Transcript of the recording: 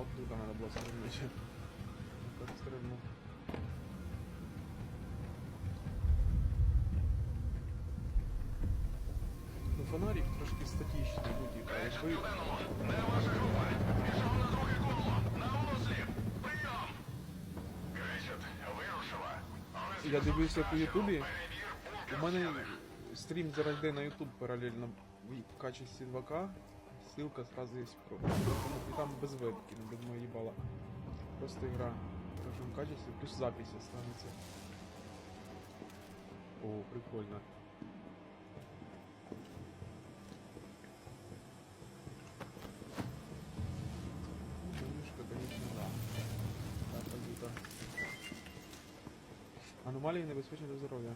А, от тут треба було стрільнути. Так стрільнув. Ну, фонарик трошки статічний, ну, типа, якби... Де ваша група? Пішов на друге коло. На осліп. Прийом. Кричать, вирушила. Але Я дивився по Ютубі, перевір у мене стрім зараз йде на Ютуб паралельно в качестві 2К. Ссылка сразу є про. І там без вебки, не без моєї бала. Просто игра в хорошем качестве, плюс запись останется. О, прикольно. Немножко, конечно, да. Так, как будто. Аномалії небезпечні для здоров'я.